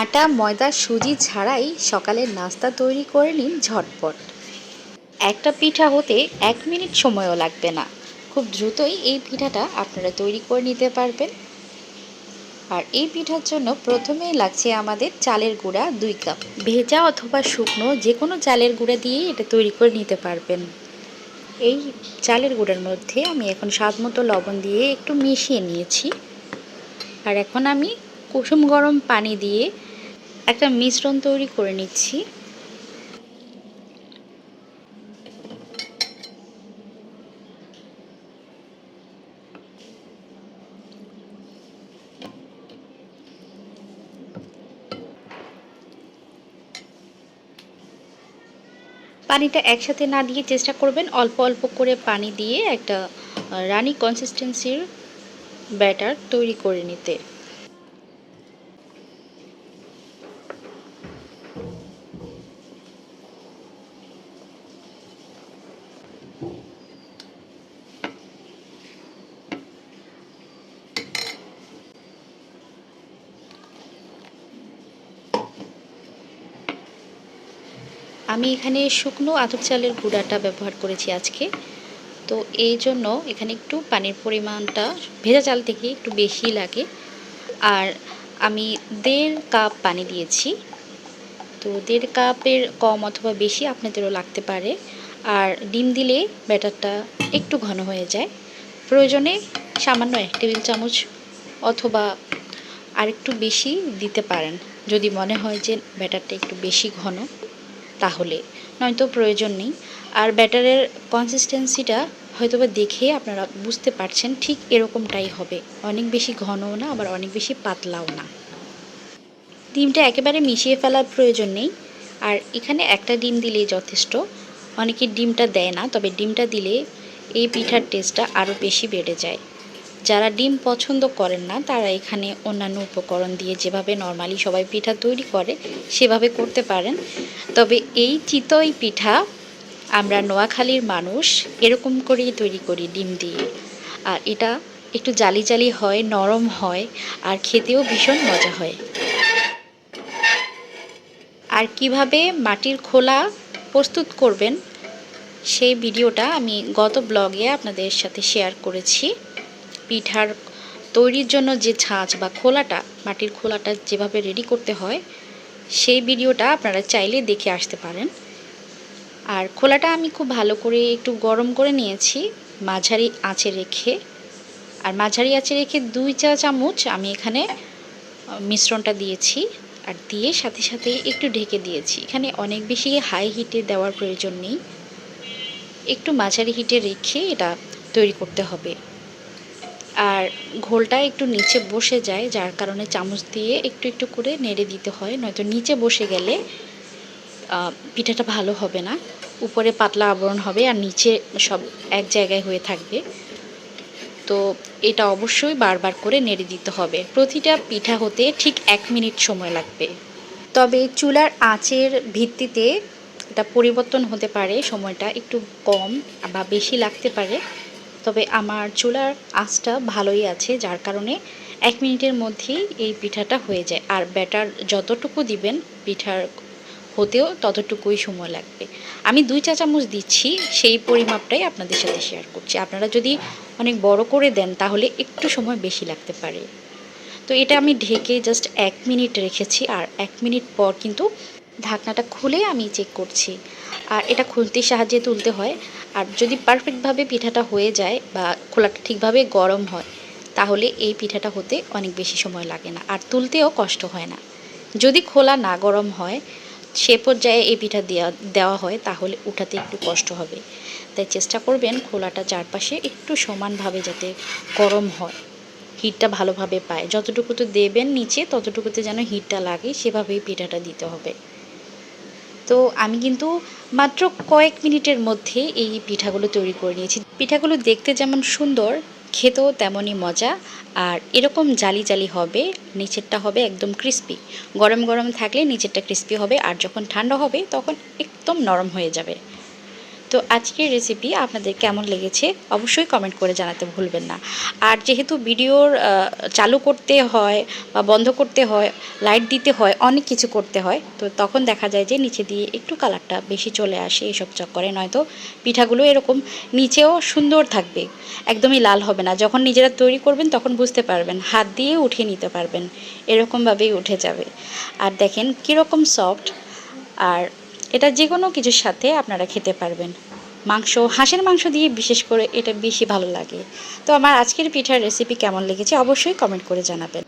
আটা, ময়দা, সুজি ছাড়াই সকালের নাস্তা তৈরি করে নিন ঝটপট। একটা পিঠা হতে এক মিনিট সময়ও লাগবে না। খুব দ্রুতই এই পিঠাটা আপনারা তৈরি করে নিতে পারবেন। আর এই পিঠার জন্য প্রথমেই লাগছে আমাদের চালের গুঁড়া দুই কাপ। ভেজা অথবা শুকনো যে কোনো চালের গুঁড়া দিয়েই এটা তৈরি করে নিতে পারবেন। এই চালের গুঁড়ার মধ্যে আমি এখন স্বাদ মতো লবণ দিয়ে একটু মিশিয়ে নিয়েছি। আর এখন আমি কুসুম গরম পানি দিয়ে একটা মিশ্রণ তৈরি করে নিচ্ছি। পানিটা একসাথে না দিয়ে চেষ্টা করবেন অল্প অল্প করে পানি দিয়ে একটা রানি কনসিস্টেন্সির ব্যাটার তৈরি করে নিতে। আমি এখানে শুকনো আতপ চালের গুঁড়াটা ব্যবহার করেছি আজকে। তো এই জন্য এখানে একটু পানির পরিমাণটা ভেজা চাল থেকে একটু বেশি লাগে। আর আমি দেড় কাপ পানি দিয়েছি। তো দেড় কাপের কম অথবা বেশি আপনাদেরও লাগতে পারে। আর ডিম দিলে ব্যাটারটা একটু ঘন হয়ে যায়। প্রয়োজনে সামান্য এক টেবিল চামচ অথবা আরেকটু বেশি দিতে পারেন। যদি মনে হয় যে ব্যাটারটা একটু বেশি ঘন। তাহলে। নয়তো প্রয়োজন নেই। আর ব্যাটারের কনসিস্টেন্সিটা হয়তোবা দেখে আপনারা বুঝতে পারছেন ঠিক এরকমটাই হবে। অনেক বেশি ঘনও না, আবার অনেক বেশি পাতলাও না। ডিমটা একেবারে মিশিয়ে ফেলার প্রয়োজন নেই। আর এখানে একটা ডিম দিলেই যথেষ্ট। অনেকে ডিমটা দেয় না, তবে ডিমটা দিলে এই পিঠার টেস্টটা আরও বেশি বেড়ে যায়। যারা ডিম পছন্দ করেন না, তারা এখানে অন্যান্য উপকরণ দিয়ে যেভাবে নর্মালি সবাই পিঠা তৈরি করে, সেভাবে করতে পারেন। তবে এই চিতই পিঠা আমরা নোয়াখালীর মানুষ এরকম করেই তৈরি করি ডিম দিয়ে। আর এটা একটু জালি জালি হয়, নরম হয়, আর খেতেও ভীষণ মজা হয়। আর কীভাবে মাটির খোলা প্রস্তুত করবেন, সেই ভিডিওটা আমি গত ব্লগে আপনাদের সাথে শেয়ার করেছি। পিঠার তৈরির জন্য যে ছাঁচ বা খোলাটা, মাটির খোলাটা যেভাবে রেডি করতে হয়, সেই ভিডিওটা আপনারা চাইলে দেখে আসতে পারেন। আর খোলাটা আমি খুব ভালো করে একটু গরম করে নিয়েছি, মাঝারি আঁচে রেখে। আর মাঝারি আঁচে রেখে দুই চা চামচ আমি এখানে মিশ্রণটা দিয়েছি আর দিয়ে সাথে সাথে একটু ঢেকে দিয়েছি। এখানে অনেক বেশি হাই হিটে দেওয়ার প্রয়োজন নেই। একটু মাঝারি হিটে রেখে এটা তৈরি করতে হবে। আর ঘোলটা একটু নিচে বসে যায়, যার কারণে চামচ দিয়ে একটু একটু করে নেড়ে দিতে হয়, নয়তো নিচে বসে গেলে পিঠাটা ভালো হবে না। উপরে পাতলা আবরণ হবে আর নিচে সব এক জায়গায় হয়ে থাকবে। তো এটা অবশ্যই বারবার করে নেড়ে দিতে হবে। প্রতিটা পিঠা হতে ঠিক এক মিনিট সময় লাগবে। তবে চুলার আঁচের ভিত্তিতে এটা পরিবর্তন হতে পারে, সময়টা একটু কম বা বেশি লাগতে পারে। তবে আমার চুলার আঁচটা ভালোই আছে, যার কারণে এক মিনিটের মধ্যেই এই পিঠাটা হয়ে যায়। আর ব্যাটার যতটুকু দিবেন পিঠার হতেও ততটুকুই সময় লাগবে। আমি দুই চা চামচ দিচ্ছি, সেই পরিমাপটাই আপনাদের সাথে শেয়ার করছি। আপনারা যদি অনেক বড় করে দেন, তাহলে একটু সময় বেশি লাগতে পারে। তো এটা আমি ঢেকে জাস্ট এক মিনিট রেখেছি, আর এক মিনিট পর কিন্তু ঢাকনাটা খুলে আমি চেক করছি। আর এটা খুলতির সাহায্যে তুলতে হয়। আর যদি পারফেক্টভাবে পিঠাটা হয়ে যায় বা খোলাটা ঠিকভাবে গরম হয়, তাহলে এই পিঠাটা হতে অনেক বেশি সময় লাগে না। আর তুলতেও কষ্ট হয় না। যদি খোলা না গরম হয়, সে পর্যায়ে এই পিঠা দেওয়া দেওয়া হয়, তাহলে উঠাতে একটু কষ্ট হবে। তাই চেষ্টা করবেন খোলাটা চারপাশে একটু সমানভাবে যাতে গরম হয়, হিটটা ভালোভাবে পায়। যতটুকুতে দেবেন নিচে, ততটুকুতে যেন হিটটা লাগে, সেভাবেই পিঠাটা দিতে হবে। তো আমি কিন্তু মাত্র কয়েক মিনিটের মধ্যে এই পিঠাগুলো তৈরি করে নিয়েছি। পিঠাগুলো দেখতে যেমন সুন্দর, খেতেও তেমনই মজা। আর এরকম জালি জালি হবে, নিচেরটা হবে একদম ক্রিস্পি গরম গরম থাকলে নিচেরটা ক্রিস্পি হবে, আর যখন ঠান্ডা হবে তখন একদম নরম হয়ে যাবে। তো আজকের রেসিপি আপনাদের কেমন লেগেছে অবশ্যই কমেন্ট করে জানাতে ভুলবেন না। আর যেহেতু ভিডিওর চালু করতে হয় বা বন্ধ করতে হয় লাইট দিতে হয়, অনেক কিছু করতে হয়, তো তখন দেখা যায় যে নিচে দিয়ে একটু কালারটা বেশি চলে আসে এসব চক্করে, নয়তো পিঠাগুলো এরকম নিচেও সুন্দর থাকবে, একদমই লাল হবে না। যখন নিজেরা তৈরি করবেন তখন বুঝতে পারবেন, হাত দিয়ে উঠিয়ে নিতে পারবেন, এরকমভাবেই উঠে যাবে। আর দেখেন কীরকম সফট আর এটা যে কোনো কিছুর সাথে আপনারা খেতে পারবেন। মাংস, হাঁসের মাংস দিয়ে বিশেষ করে এটা বেশি ভালো লাগে। তো আমার আজকের পিঠার রেসিপি কেমন লেগেছে অবশ্যই কমেন্ট করে জানাবেন।